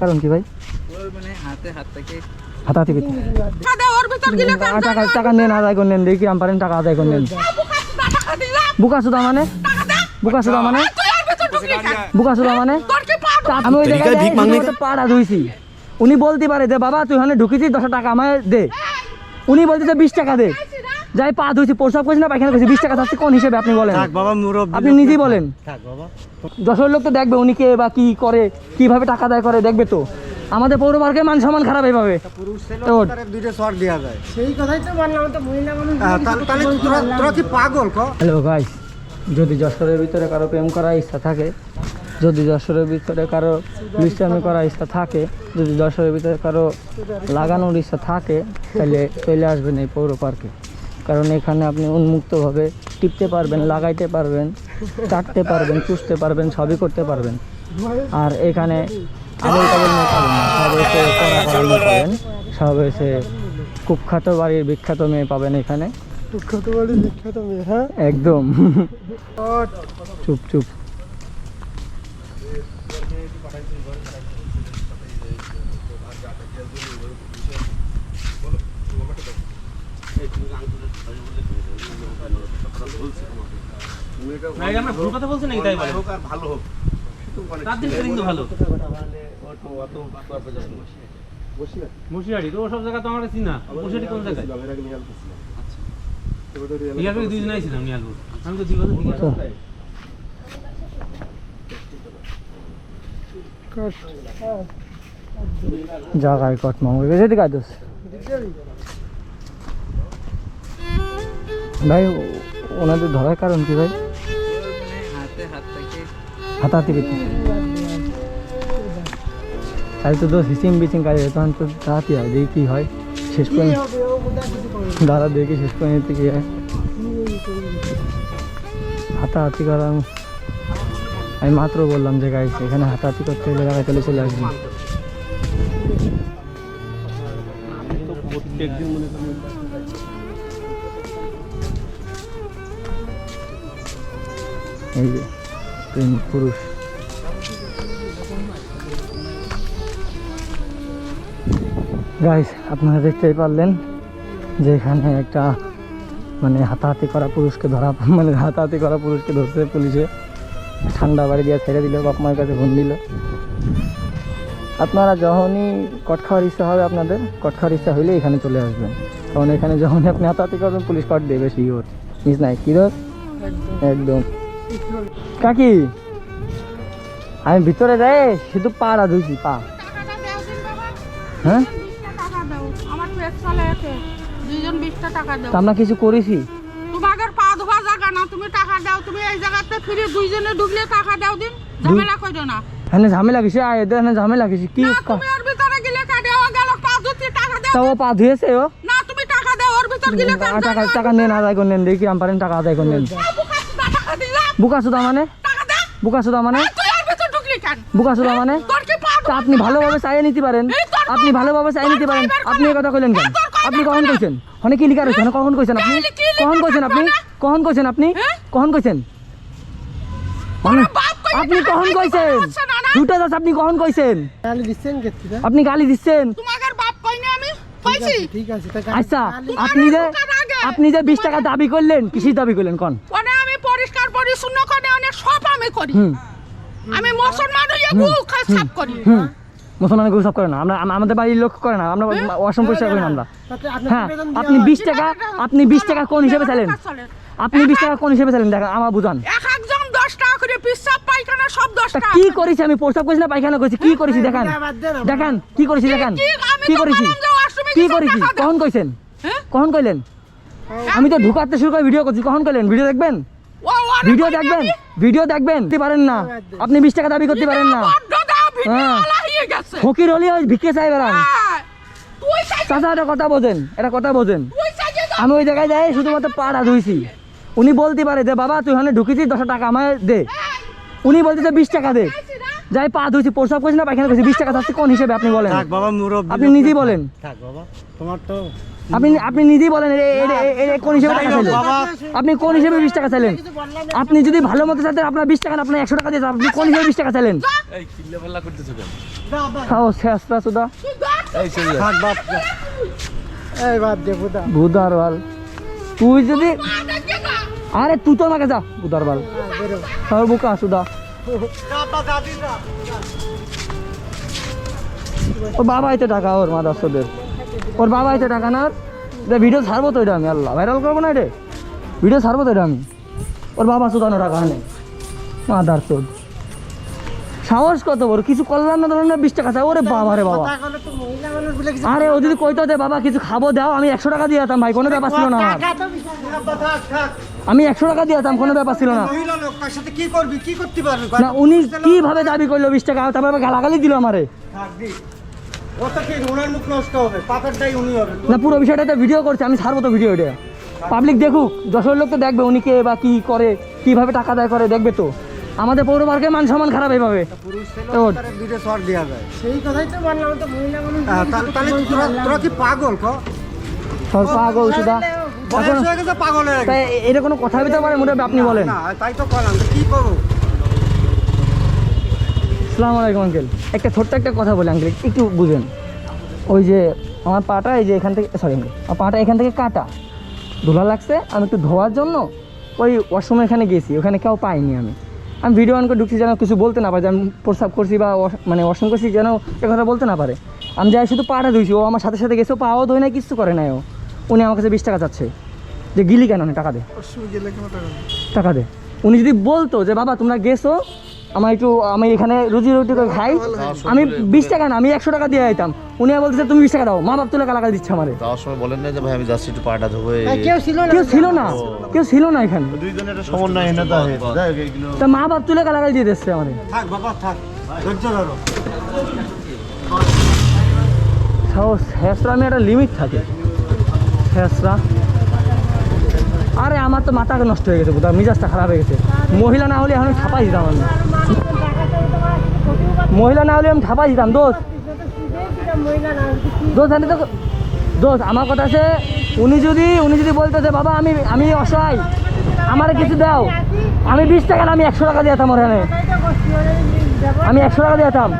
কারণ কি ভাই? টাকা টাকা নেন আদায় করে নেন দেখি আমি টাকা আদায় করে নেন। বুকা সুদা মানে? বুকা সুদা মানে? বুকা সুদা মানে? আমি ওই জায়গায় পাড়া উনি বলতে পারে যে বাবা তুই ওখানে ঢুকিছিস দশ টাকা আমায় দে। উনি বলতেছে বিশ টাকা দে। যাই পা ধুইছি প্রসাব করছি না পায়খানা করছি। বিশ টাকা থাকছে কোন হিসেবে আপনি বলেন? বাবা মুরব্বী আপনি নিজেই বলেন। থাক বাবা। যশোর লোক তো দেখবে উনি কে বা কি করে কীভাবে টাকা দেয় করে দেখবে তো। আমাদের পৌর পার্কে মান সম্মান খারাপ এইভাবে। পুরুষ তো- ছেলে তারে। দুইটা শট দেওয়া যায়। সেই কথাই তো বললাম তো মহিলা মানুষ হ্যাঁ, তাহলে তাহলে তোরা তোরা কি পাগল ক? হ্যালো ভাই যদি যশোরের ভিতরে কারও প্রেম করার ইচ্ছা থাকে যদি যশোরের ভিতরে কারও বিশ্রামি করার ইচ্ছা থাকে যদি যশোরের ভিতরে কারও লাগানোর ইচ্ছা থাকে তাহলে চলে আসবেন এই পৌর পার্কে। কারণ এখানে আপনি উন্মুক্তভাবে টিপতে পারবেন লাগাইতে পারবেন কাটতে পারবেন চুষতে পারবেন সবই করতে পারবেন। আর এখানে আবল পাবেন না সব কড়া পাবেন। কুখ্যাত বাড়ির বিখ্যাত মেয়ে পাবেন এখানে। বিখ্যাত মেয়ে হ্যাঁ? একদম। চুপ চুপ ভাই আমরা ভুল কথা বলছি নাকি? তাই বলে ভালো হোক রাত তো ভালো। মুর্শিদাবাড়ি তো জায়গা তো আমার চিনা কোন জায়গায়? নিয়ালপুর দুই দিন ছিলাম নিয়ালপুর আমি তো জাগায় কট মামু ভাই, ওনাদের ধরার কারণ কি ভাই? হাতে হাত থেকে হাতাহাতি করতে তাই তো দোষ হিসিম বিচিং কাজে তখন তো দাঁড়াতে হয় দেখি কী হয়? শেষ করে দাঁড়া দেখি শেষ করে নিতে কি হয়? হাতাহাতি করা আমি- মাত্র বললাম যে গাইছে এখানে হাতাহাতি করতে হলে জায়গায় চলে চলে আসবেন। এই যে পুরুষ। গাইস আপনারা দেখতেই পারলেন যে এখানে একটা মানে হাতাহাতি করা পুরুষকে ধরা মানে হাতাহাতি করা পুরুষকে ধরছে পুলিশে। ঠান্ডা বাড়ি দিয়ে ছেড়ে দিল বাপ মায়ের কাছে ফোন দিল। আপনারা যখনই কট খাওয়ার ইচ্ছা হবে আপনাদের কট খাওয়ার ইচ্ছা হইলে এখানে চলে আসবেন। কারণ এখানে যখনই আপনি হাতাহাতি করবেন পুলিশ কট দেবে শিওর মিস নাই কি একদম। কাকি আমি ভিতরে যাই শুধু পাড়া ধুইছি পা। হ্যাঁ? আমার আমরা কিছু করেছি? তোমাদের পা ধোয়া জায়গা না তুমি টাকা দাও তুমি এই জায়গাতে ফিরে দুইজনে ঢুকলে টাকা দাও দিন ঝামেলা না। হ্যাঁ ঝামেলা কিছু আয় এদের এখানে ঝামেলা কিছু কি তুমি ওর ভিতরে গেলে কাটে ও গেল পা ধুতে টাকা দাও তা ও পা ধুয়েছে ও? না তুমি টাকা দাও ওর ভিতর গেলে টাকা টাকা নেন আদায় করে নেন দেখি আম পারেন টাকা আদায় করে নেন বুকা সুদা মানে? টাকা বুকা সুদা মানে? তুই ওর ভিতর ঢুকলি কেন? বুকা সুদা মানে? তা আপনি ভালোভাবে চাইয়ে নিতে পারেন। আপনি ভালোভাবে চাইয়ে নিতে পারেন। আপনি এই কথা কইলেন কেন? আপনি কখন কইছেন? অনেক কি লিখা রয়েছে? কখন কইছেন আপনি? কখন কইছেন আপনি? কখন কইছেন আপনি? কখন কইছেন? মানে আপনি কখন কইছেন? দুটো দাস আপনি কখন কইছেন? আপনি গালি দিচ্ছেন? তোমাদের বাপ কইনি আমি? কইছি? ঠিক আছে তা গালি- আচ্ছা আপনি যে আপনি যে বিশ টাকা দাবি করলেন কিসির দাবি করলেন কোন? ওনে আমি পরিষ্কার পরিচ্ছন্ন করে অনেক সব আমি করি। আমি মুসলমান গুল খাই সাফ করি। মুসলমান গরু সব করে না। আমরা আমাদের বাড়ির লোক করে না। আমরা অসম পরিষ্কার করি না আমরা। হ্যাঁ আপনি বিশ টাকা আপনি বিশ টাকা কোন হিসেবে চাইলেন? আপনি বিশ টাকা কোন হিসেবে চাইলেন? দেখেন আমার বুঝান। এক একজন দশ টাকা করে পিসাব পায়খানা সব দশ টাকা কি করেছি আমি? প্রস্তাব করেছি না পায়খানা করেছি? কি করেছি? দেখান। দেখান কি করেছি? দেখান। কি- আমি কি তো করেছি? কি করেছি? কখন কইছেন? হ্যাঁ? কখন কইলেন? আমি তো ঢুকাতে শুরু করে ভিডিও করছি। কখন কইলেন? ভিডিও দেখবেন? ভিডিও দেখবেন ভিডিও দেখবেন। করতে পারেন না। আপনি বিশ টাকা দাবি করতে পারেন না। হ্যাঁ। ফকির হলে ওই ভিক্ষে চাই বেড়ান চাচা একটা কথা বোঝেন এটা কথা বোঝেন। আমি ওই জায়গায় যাই শুধুমাত্র পাড়া ধুইছি। উনি বলতে পারে যে বাবা তুই ওখানে ঢুকেছিস দশ টাকা আমায় দে। উনি বলতেছে বিশ টাকা দে। যাই পা ধুইছি প্রস্তাব করছি না পায়খানা করছি বিশ টাকা থাকছে কোন হিসেবে আপনি বলেন? বাবা আপনি নিজেই বলেন। থাক বাবা তোমার তো আপনি আপনি নিজেই বলেন এ- এ- এ- এ- এ কোন হিসেবে টাকা চাইলেন আপনি কোন হিসেবে বিশ টাকা চাইলেন? আপনি যদি ভালো মতো চাইতেন আপনার বিশ টাকা না, আপনার একশো টাকা দিয়ে আপনি কোন হিসেবে বিশ টাকা চাইলেন? খাও শেষ সুদা বাল তুই যদি আরে তুই তো আমাকে যা বুধার বাল খাও বুকা সুদা ওর বাবা এতে টাকা ওর মাদারসদের। ওর বাবা এতে টাকা না ওর? এটা ভিডিও ছাড়বো তো এটা আমি আল্লাহ। ভাইরাল করব না এটা? ভিডিও ছাড়বো তো এটা আমি। ওর বাবা সুদানো টাকা নেই। মাদারসদ সাহস কত বড়? কিছু করলাম না বিশ টাকা চাই। ওরে বাবা রে বাবা। আরে ও যদি কইতো যে বাবা কিছু খাব দাও আমি একশো টাকা দিয়ে যেতাম ভাই কোনো ব্যাপার ছিল না আমি একশো টাকা দিয়ে যেতাম কোনো ব্যাপার ছিল না। মহিলা লোক তার সাথে কি করবি? কি করতে পারবি? না উনি কীভাবে দাবি করল বিশ টাকা? তারপর গালাগালি দিল আমারে। না পুরো বিষয়টা তো ভিডিও করছে আমি ছাড়বো তো ভিডিও এটা। পাবলিক দেখুক যশোর লোক তো দেখবে উনি কে বা কি করে কীভাবে টাকা দেয় করে দেখবে তো। আমাদের পৌর পার্কে মান সম্মান খারাপ এইভাবে। পুরুষ তো ছেলে তার ভিডিও শর্ট দেওয়া যায়। সেই কথাই তো বললাম তো মহিলা মানুষ হ্যাঁ, তাহলে তাহলে তোরা তোরা কি পাগল ক? সব পাগল সুদা এটা কোনো কথা হইতে পারে মোটামুটি আপনি বলেন। তাই তো কি করব? সালাম আলাইকুম আঙ্কেল একটা ছোট্ট একটা কথা বলি আঙ্কেল একটু বুঝেন। ওই যে আমার পাটা এই যে এখান থেকে সরি আমার পাটা এখান থেকে কাটা। ধোলা লাগছে আমি একটু ধোয়ার জন্য ওই ওয়াশরুম এখানে গেছি ওখানে কেউ পাইনি আমি। আমি ভিডিও অন করে ঢুকছি যেন কিছু বলতে না পারে যে আমি প্রস্রাব করছি বা মানে ওয়াশরুম করছি যেন এ কথা বলতে না পারে। আমি যাই শুধু পাটা ধুইছি ও আমার সাথে সাথে গেছে ও পাও ধুই না কিছু করে নাই ও। উনি আমার কাছে বিশ টাকা চাচ্ছে। যে গিলি কেন টাকা দে? টাকা দে। উনি যদি বলতো যে বাবা তোমরা গেছো আমার একটু আমি এখানে রুজি রুটি করে খাই। আমি বিশ টাকা না আমি একশো টাকা দিয়ে আইতাম। উনি আর বলতেছে তুমি বিশ টাকা দাও মা বাপ তুলে কালাকা দিচ্ছে আমারে। যাওয়ার সময় বলেন না যে ভাই আমি যাচ্ছি একটু পাটা ধোবে কেউ ছিল না কেউ ছিল না কেউ ছিল না এখানে। দুইজনের একটা সমন্বয় এনে তো মা বাপ তুলে কালাকাল দিয়ে দিচ্ছে আমাদের থাক বাবা থাক। ধৈর্য ধরো। সাহস হেসরা আমি একটা লিমিট থাকে। হেসরা আরে আমার তো মাথা নষ্ট হয়ে গেছে বোধহয় মিজাজটা খারাপ হয়ে গেছে। মহিলা না হলে এখন ছাপাই দিতাম আমি। মহিলা না হলে আমি ছাপাই দিতাম, দোষ। দোষ আমি তো, দোষ। আমার কথা আছে, উনি যদি উনি যদি বলতো যে বাবা, আমি আমি অসহায়, আমার কিছু দাও, আমি বিশ টাকা না, আমি একশো টাকা দিয়ে যেতাম ওখানে আমি একশো টাকা দিয়ে যেতাম